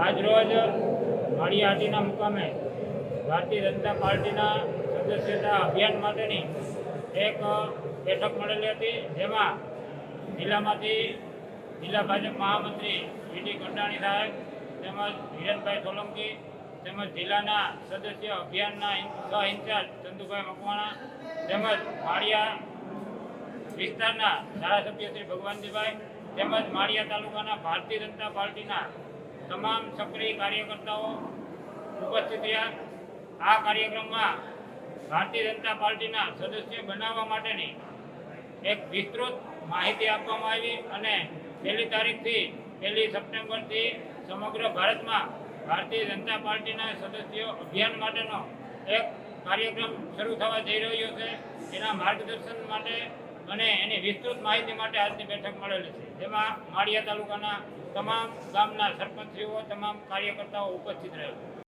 આજરોજ માળિયાહાટીના મુકામે ભારતીય જનતા પાર્ટીના સદસ્યતા અભિયાન માટેની એક બેઠક મળેલી હતી. જેમાં જિલ્લામાંથી જિલ્લા ભાજપ મહામંત્રી વીટી કંડાણી સાહેબ, તેમજ હિરણભાઈ સોલંકી, તેમજ જિલ્લાના સદસ્ય અભિયાનના સહ ઇન્ચાર્જ ચંદુભાઈ મકવાણા, તેમજ માળિયા વિસ્તારના ધારાસભ્ય શ્રી ભગવાનજીભાઈ, તેમજ માળિયા તાલુકાના ભારતીય જનતા પાર્ટીના તમામ સક્રિય કાર્યકર્તાઓ ઉપસ્થિત રહ્યા. આ કાર્યક્રમમાં ભારતીય જનતા પાર્ટીના સદસ્ય બનાવવા માટેની એક વિસ્તૃત માહિતી આપવામાં આવી અને પહેલી તારીખથી પહેલી સપ્ટેમ્બરથી સમગ્ર ભારતમાં ભારતીય જનતા પાર્ટીના સદસ્યો અભિયાન માટેનો એક કાર્યક્રમ શરૂ થવા જઈ રહ્યો છે. એના માર્ગદર્શન માટે અને એની વિસ્તૃત માહિતી માટે આજની બેઠક મળેલી છે. જેમાં માળિયા તાલુકાના તમામ ગામના સરપંચીઓ તમામ કાર્યકર્તાઓ ઉપસ્થિત રહેલા.